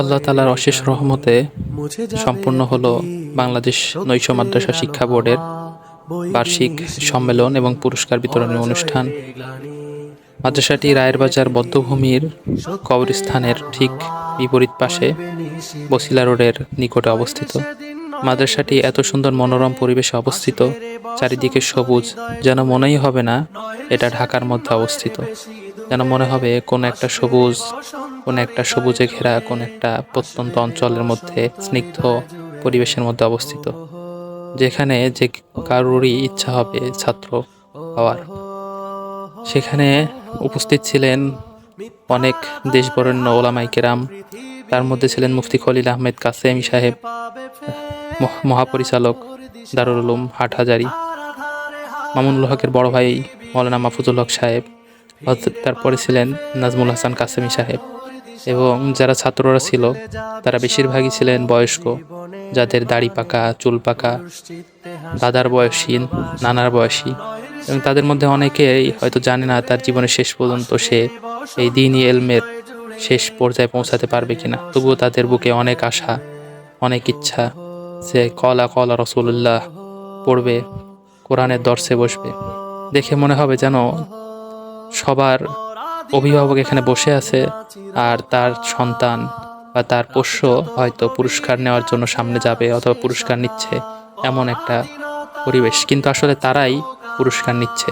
আল্লাহ তালার অশেষ রহমতে সম্পূর্ণ হলো বাংলাদেশ নৈশ মাদ্রাসা শিক্ষা বোর্ডের বার্ষিক সম্মেলন এবং পুরস্কার বিতরণী অনুষ্ঠান। মাদ্রাসাটি রায়ের বাজার বদ্ধভূমির কবরস্থানের ঠিক বিপরীত পাশে বসিলা রোডের নিকটে অবস্থিত। মাদ্রাসাটি এত সুন্দর মনোরম পরিবেশে অবস্থিত, চারিদিকে সবুজ, যেন মনেই হবে না এটা ঢাকার মধ্যে অবস্থিত। যেন মনে হবে কোনো একটা সবুজ কোন একটা সবুজে ঘেরা, কোন একটা প্রত্যন্ত অঞ্চলের মধ্যে স্নিগ্ধ পরিবেশের মধ্যে অবস্থিত, যেখানে যে কারোরই ইচ্ছা হবে ছাত্র হওয়ার। সেখানে উপস্থিত ছিলেন অনেক দেশবরেণ্য ওলামাই কেরাম, তার মধ্যে ছিলেন মুফতি খলিল আহমেদ কাসেমি সাহেব, মহ- মহাপরিচালক দারুল উলুম হাটহাজারি, মামুনুল হকের বড় ভাই মৌলানা মাহফুজুল হক সাহেব তারপরে ছিলেন নাজমুল হাসান কাসেমি সাহেব। এবং যারা ছাত্ররা ছিল, তারা বেশিরভাগই ছিলেন বয়স্ক, যাদের দাড়ি পাকা, চুল পাকা, দাদার বয়সী নানার বয়সী। এবং তাদের মধ্যে অনেকেই হয়তো জানে না তার জীবনের শেষ পর্যন্ত সে এই দিনই এলমের শেষ পর্যায়ে পৌঁছাতে পারবে কিনা। তবুও তাদের বুকে অনেক আশা, অনেক ইচ্ছা যে কলা কলা রসুল্লাহ পড়বে, কোরআনের দর্শে বসবে। দেখে মনে হবে যেন সবার অভিভাবক এখানে বসে আছে আর তার সন্তান বা তার পোষ্য হয়তো পুরস্কার নেওয়ার জন্য সামনে যাবে অথবা পুরস্কার নিচ্ছে এমন একটা পরিবেশ। কিন্তু আসলে তারাই পুরস্কার নিচ্ছে।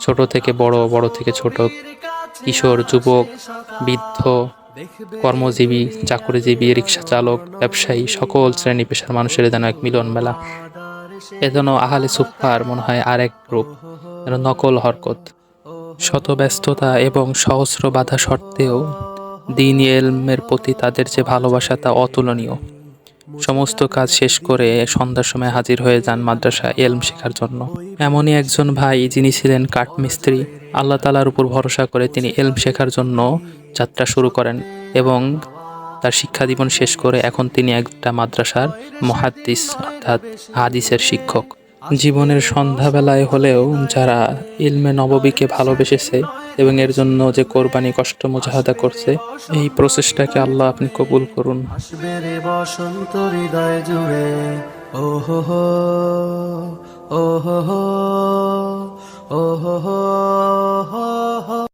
ছোট থেকে বড় বড় থেকে ছোট। কিশোর, যুবক, বৃদ্ধ, কর্মজীবী, চাকরিজীবী, রিক্সা চালক, ব্যবসায়ী, সকল শ্রেণি পেশার মানুষের যেন এক মিলন মেলা। এ যেন আহালে সুফার মনে হয় আরেক রূপ নকল হরকত। শত ব্যস্ততা এবং সহস্র বাধা সত্ত্বেও দিন এলমের প্রতি তাদের যে ভালোবাসা তা অতুলনীয়। সমস্ত কাজ শেষ করে সন্ধ্যার সময় হাজির হয়ে যান মাদ্রাসা এলম শেখার জন্য। এমনই একজন ভাই যিনি ছিলেন কাঠমিস্ত্রি, আল্লাহ তালার উপর ভরসা করে তিনি এলম শেখার জন্য যাত্রা শুরু করেন এবং তার শিক্ষা জীবন শেষ করে এখন তিনি একটা মাদ্রাসার মহাদ্দিস, অর্থাৎ হাদিসের শিক্ষক। জীবনের সন্ধ্যাবেলায় হলেও যারা ইলমে নববীকে ভালোবেসেছে এবং এর জন্য যে কোরবানি কষ্ট মুজাহাদা করছে, এই প্রচেষ্টাকে আল্লাহ আপনি কবুল করুন। আসবে রে বসন্ত হৃদয় জুড়ে ও হো হো ও হো হো ও হো হো হো হো।